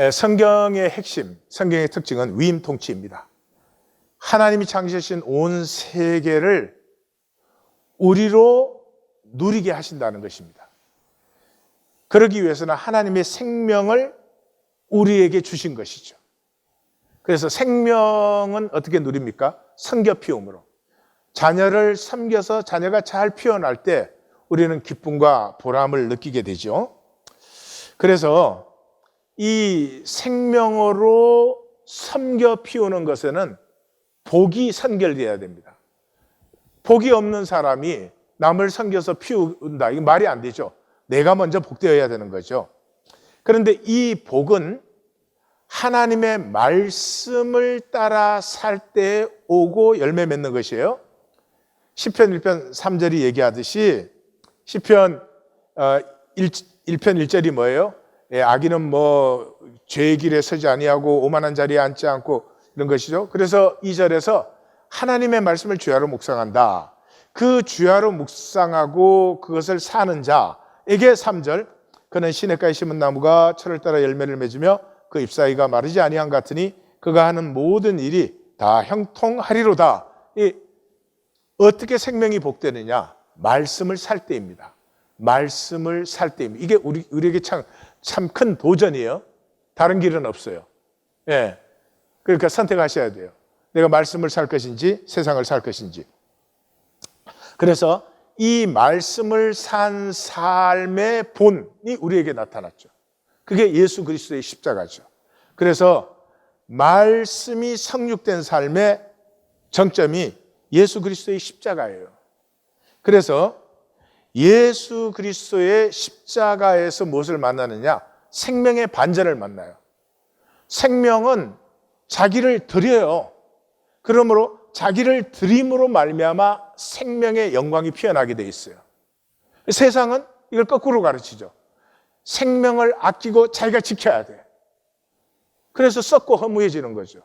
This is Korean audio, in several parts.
에, 성경의 핵심, 성경의 특징은 위임 통치입니다. 하나님이 창조하신 온 세계를 우리로 누리게 하신다는 것입니다. 그러기 위해서는 하나님의 생명을 우리에게 주신 것이죠. 그래서 생명은 어떻게 누립니까? 성겨 피움으로. 자녀를 섬겨서 자녀가 잘 피어날 때 우리는 기쁨과 보람을 느끼게 되죠. 그래서 이 생명으로 섬겨 피우는 것에는 복이 선결되어야 됩니다. 복이 없는 사람이 남을 섬겨서 피운다. 이게 말이 안 되죠. 내가 먼저 복되어야 되는 거죠. 그런데 이 복은 하나님의 말씀을 따라 살 때 오고 열매 맺는 것이에요. 시편 1편 3절이 얘기하듯이 시편 1편 1절이 뭐예요? 예, 악인은 뭐 죄의 길에 서지 아니하고 오만한 자리에 앉지 않고 이런 것이죠. 그래서 2절에서 하나님의 말씀을 주야로 묵상한다. 그 주야로 묵상하고 그것을 사는 자에게 3절 그는 시냇가에 심은 나무가 철을 따라 열매를 맺으며 그 잎사귀가 마르지 아니한 같으니 그가 하는 모든 일이 다 형통하리로다. 이 어떻게 생명이 복되느냐? 말씀을 살 때입니다. 말씀을 살 때입니다. 이게 우리, 우리에게 참, 참 큰 도전이에요. 다른 길은 없어요. 예. 그러니까 선택하셔야 돼요. 내가 말씀을 살 것인지 세상을 살 것인지. 그래서 이 말씀을 산 삶의 본이 우리에게 나타났죠. 그게 예수 그리스도의 십자가죠. 그래서 말씀이 성육된 삶의 정점이 예수 그리스도의 십자가예요. 그래서 예수 그리스도의 십자가에서 무엇을 만나느냐? 생명의 반전을 만나요. 생명은 자기를 드려요. 그러므로 자기를 드림으로 말미암아 생명의 영광이 피어나게 돼 있어요. 세상은 이걸 거꾸로 가르치죠. 생명을 아끼고 자기가 지켜야 돼. 그래서 썩고 허무해지는 거죠.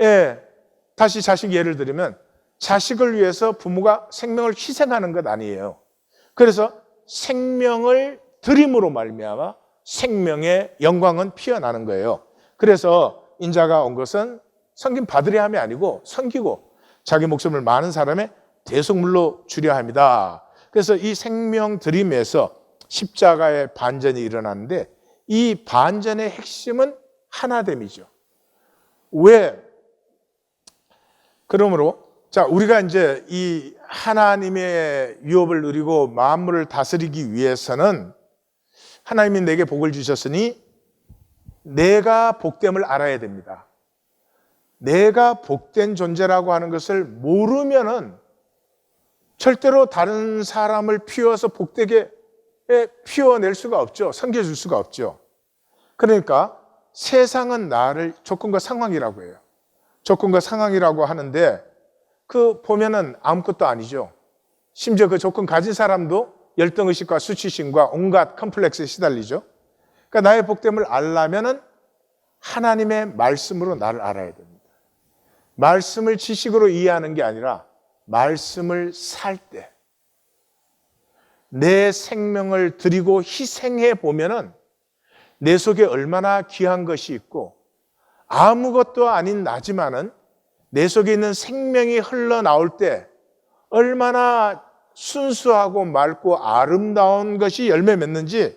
예. 다시 자식 예를 들면 자식을 위해서 부모가 생명을 희생하는 것 아니에요. 그래서 생명을 드림으로 말미암아 생명의 영광은 피어나는 거예요. 그래서 인자가 온 것은 섬김 받으려 함이 아니고 섬기고 자기 목숨을 많은 사람의 대속물로 주려 합니다. 그래서 이 생명 드림에서 십자가의 반전이 일어나는데 이 반전의 핵심은 하나됨이죠. 왜? 그러므로 자, 우리가 이제 이 하나님의 유업을 누리고 만물을 다스리기 위해서는 하나님이 내게 복을 주셨으니 내가 복됨을 알아야 됩니다. 내가 복된 존재라고 하는 것을 모르면은 절대로 다른 사람을 피워서 복되게 피워낼 수가 없죠. 섬겨줄 수가 없죠. 그러니까 세상은 나를 조건과 상황이라고 해요. 조건과 상황이라고 하는데 그 보면은 아무것도 아니죠. 심지어 그 조건 가진 사람도 열등의식과 수치심과 온갖 컴플렉스에 시달리죠. 그러니까 나의 복됨을 알려면은 하나님의 말씀으로 나를 알아야 됩니다. 말씀을 지식으로 이해하는 게 아니라 말씀을 살 때, 내 생명을 드리고 희생해 보면은 내 속에 얼마나 귀한 것이 있고 아무것도 아닌 나지만은 내 속에 있는 생명이 흘러나올 때 얼마나 순수하고 맑고 아름다운 것이 열매 맺는지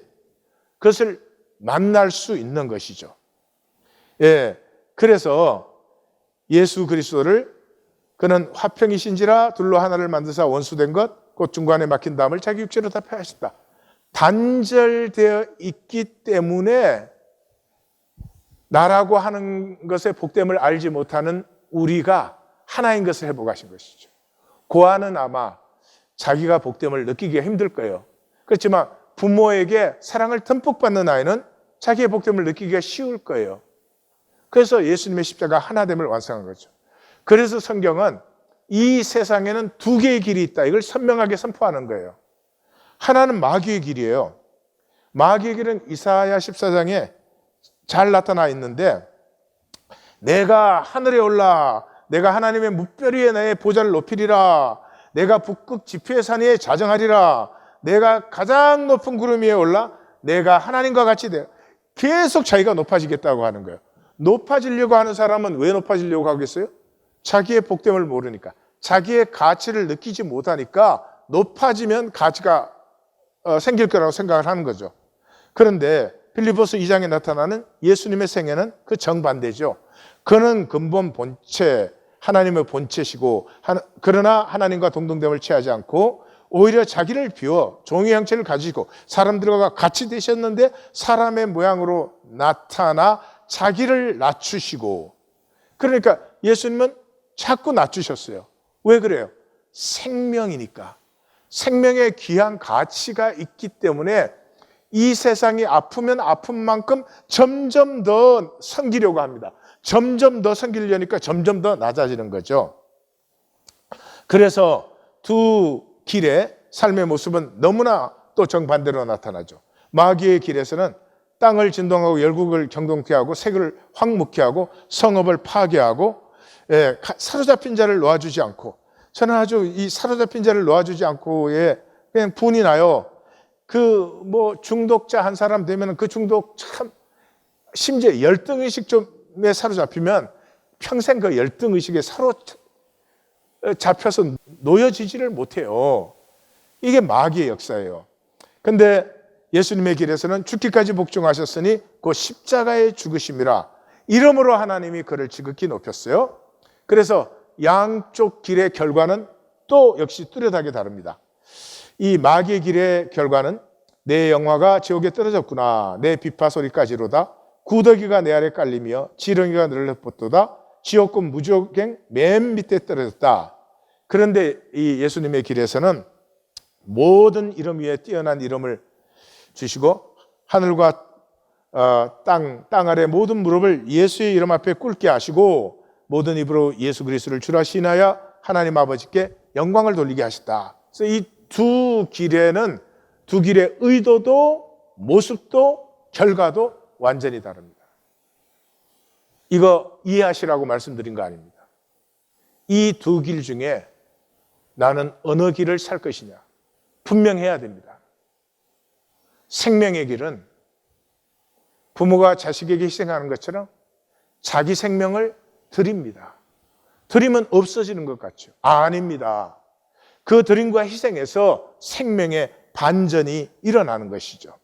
그것을 만날 수 있는 것이죠. 예. 그래서 예수 그리스도를 그는 화평이신지라 둘로 하나를 만드사 원수된 것, 곧 중간에 막힌 담을 자기 육체로 다 패하셨다. 단절되어 있기 때문에 나라고 하는 것의 복됨을 알지 못하는 우리가 하나인 것을 회복하신 것이죠. 고아는 아마 자기가 복됨을 느끼기가 힘들 거예요. 그렇지만 부모에게 사랑을 듬뿍 받는 아이는 자기의 복됨을 느끼기가 쉬울 거예요. 그래서 예수님의 십자가 하나됨을 완성한 거죠. 그래서 성경은 이 세상에는 두 개의 길이 있다. 이걸 선명하게 선포하는 거예요. 하나는 마귀의 길이에요. 마귀의 길은 이사야 14장에 잘 나타나 있는데 내가 하늘에 올라 내가 하나님의 무별 위에 나의 보좌를 높이리라 내가 북극 지표의 산 위에 자정하리라 내가 가장 높은 구름 위에 올라 내가 하나님과 같이 되 계속 자기가 높아지겠다고 하는 거예요. 높아지려고 하는 사람은 왜 높아지려고 하겠어요? 자기의 복됨을 모르니까. 자기의 가치를 느끼지 못하니까 높아지면 가치가 어, 생길 거라고 생각을 하는 거죠. 그런데 필리포스 2장에 나타나는 예수님의 생애는 그 정반대죠. 그는 근본 본체, 하나님의 본체시고, 그러나 하나님과 동등됨을 취하지 않고, 오히려 자기를 비워 종의 형체를 가지고 사람들과 같이 되셨는데 사람의 모양으로 나타나 자기를 낮추시고 그러니까 예수님은 자꾸 낮추셨어요. 왜 그래요? 생명이니까. 생명의 귀한 가치가 있기 때문에 이 세상이 아프면 아픈 만큼 점점 더 섬기려고 합니다. 점점 더 섬기려니까 점점 더 낮아지는 거죠. 그래서 두 길의 삶의 모습은 너무나 또 정반대로 나타나죠. 마귀의 길에서는 땅을 진동하고 열국을 경동케 하고 세계를 황무케 하고 성읍을 파괴하고 예, 가- 사로잡힌 자를 놓아주지 않고 저는 아주 이 사로잡힌 자를 놓아주지 않고에 그냥 분이 나요. 그 뭐 중독자 한 사람 되면 그 중독 참 심지어 열등 의식 좀 에 사로잡히면 평생 그 열등 의식에 사로 잡혀서 놓여지지를 못해요. 이게 마귀의 역사예요. 근데 예수님의 길에서는 죽기까지 복종하셨으니 그 십자가의 죽으심이라 이름으로 하나님이 그를 지극히 높였어요. 그래서 양쪽 길의 결과는 또 역시 뚜렷하게 다릅니다. 이 마귀의 길의 결과는 내 영화가 지옥에 떨어졌구나. 내 비파 소리까지로다. 구더기가 내 아래 깔리며 지렁이가 늘려붙도다. 지옥군 무지옥행 맨 밑에 떨어졌다. 그런데 이 예수님의 길에서는 모든 이름 위에 뛰어난 이름을 주시고 하늘과 어, 땅, 땅 아래 모든 무릎을 예수의 이름 앞에 꿇게 하시고 모든 입으로 예수 그리스도를 주라 신하여 하나님 아버지께 영광을 돌리게 하셨다. 그래서 이 두 길에는 두 길의 의도도 모습도 결과도 완전히 다릅니다. 이거 이해하시라고 말씀드린 거 아닙니다. 이 두 길 중에 나는 어느 길을 살 것이냐 분명해야 됩니다. 생명의 길은 부모가 자식에게 희생하는 것처럼 자기 생명을 드립니다. 드리면 없어지는 것 같죠? 아 닙니다. 그 드림과 희생에서 생명의 반전이 일어나는 것이죠.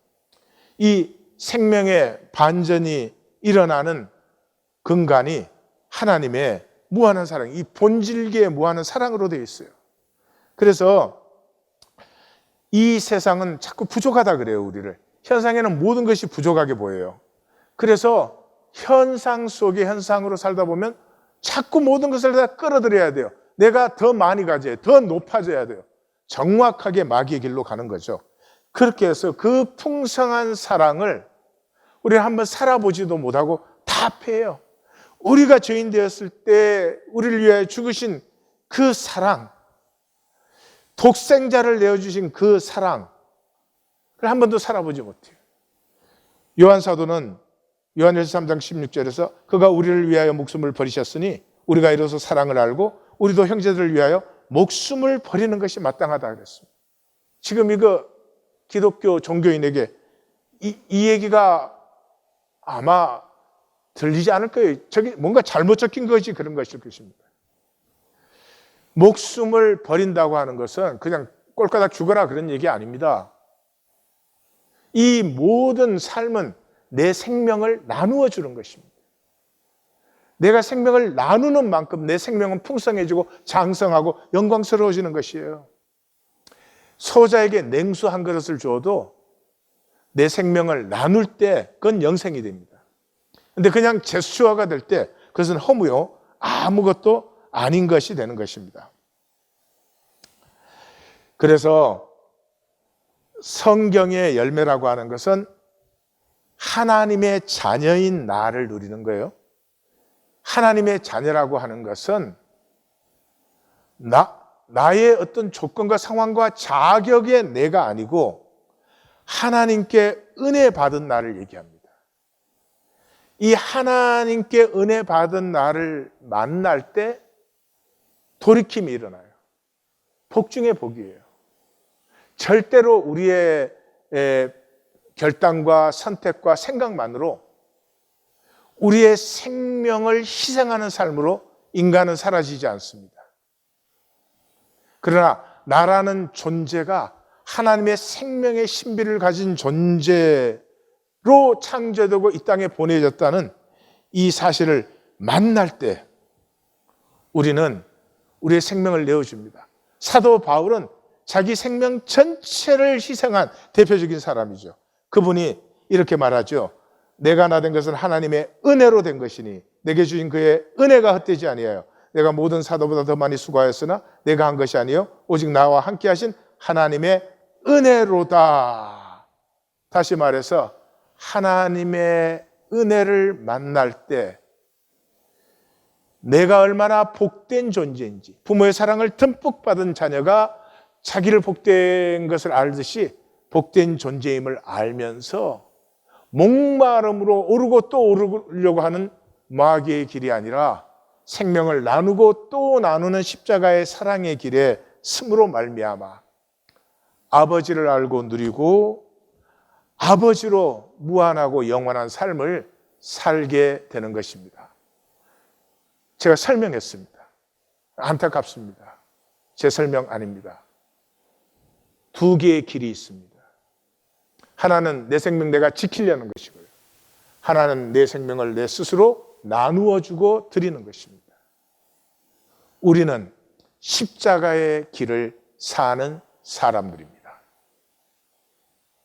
이 생명의 반전이 일어나는 근간이 하나님의 무한한 사랑, 이 본질계의 무한한 사랑으로 되어 있어요. 그래서 이 세상은 자꾸 부족하다 그래요, 우리를. 현상에는 모든 것이 부족하게 보여요. 그래서 현상 속의 현상으로 살다 보면 자꾸 모든 것을 다 끌어들여야 돼요. 내가 더 많이 가져야 돼요. 더 높아져야 돼요. 정확하게 마귀의 길로 가는 거죠. 그렇게 해서 그 풍성한 사랑을 우리는 한번 살아보지도 못하고 다 패요. 우리가 죄인 되었을 때 우리를 위하여 죽으신 그 사랑, 독생자를 내어주신 그 사랑, 그걸 한 번도 살아보지 못해요. 요한 사도는 요한일서 3장 16절에서 그가 우리를 위하여 목숨을 버리셨으니 우리가 이로써 사랑을 알고 우리도 형제들을 위하여 목숨을 버리는 것이 마땅하다 그랬습니다. 지금 이거 기독교 종교인에게 이, 이 얘기가 아마 들리지 않을 거예요. 저기 뭔가 잘못 적힌 것이 그런 것일 것입니다. 목숨을 버린다고 하는 것은 그냥 꼴까닥 죽어라 그런 얘기 아닙니다. 이 모든 삶은 내 생명을 나누어 주는 것입니다. 내가 생명을 나누는 만큼 내 생명은 풍성해지고 장성하고 영광스러워지는 것이에요. 소자에게 냉수 한 그릇을 줘도 내 생명을 나눌 때 그건 영생이 됩니다. 근데 그냥 제수화가 될 때 그것은 허무요. 아무것도 아닌 것이 되는 것입니다. 그래서 성경의 열매라고 하는 것은 하나님의 자녀인 나를 누리는 거예요. 하나님의 자녀라고 하는 것은 나, 나의 어떤 조건과 상황과 자격의 내가 아니고 하나님께 은혜 받은 나를 얘기합니다. 이 하나님께 은혜 받은 나를 만날 때 돌이킴이 일어나요. 복 중에 복이에요. 절대로 우리의 결단과 선택과 생각만으로 우리의 생명을 희생하는 삶으로 인간은 사라지지 않습니다. 그러나 나라는 존재가 하나님의 생명의 신비를 가진 존재로 창조되고 이 땅에 보내졌다는 이 사실을 만날 때 우리는 우리의 생명을 내어줍니다. 사도 바울은 자기 생명 전체를 희생한 대표적인 사람이죠. 그분이 이렇게 말하죠. 내가 나 된 것은 하나님의 은혜로 된 것이니 내게 주신 그의 은혜가 헛되지 아니하여 내가 모든 사도보다 더 많이 수고하였으나 내가 한 것이 아니요 오직 나와 함께 하신 하나님의 은혜로다. 다시 말해서 하나님의 은혜를 만날 때 내가 얼마나 복된 존재인지 부모의 사랑을 듬뿍 받은 자녀가 자기를 복된 것을 알듯이 복된 존재임을 알면서 목마름으로 오르고 또 오르려고 하는 마귀의 길이 아니라 생명을 나누고 또 나누는 십자가의 사랑의 길에 스므로 말미암아 아버지를 알고 누리고 아버지로 무한하고 영원한 삶을 살게 되는 것입니다. 제가 설명했습니다. 안타깝습니다. 제 설명 아닙니다. 두 개의 길이 있습니다. 하나는 내 생명 내가 지키려는 것이고요. 하나는 내 생명을 내 스스로 나누어 주고 드리는 것입니다. 우리는 십자가의 길을 사는 사람들입니다.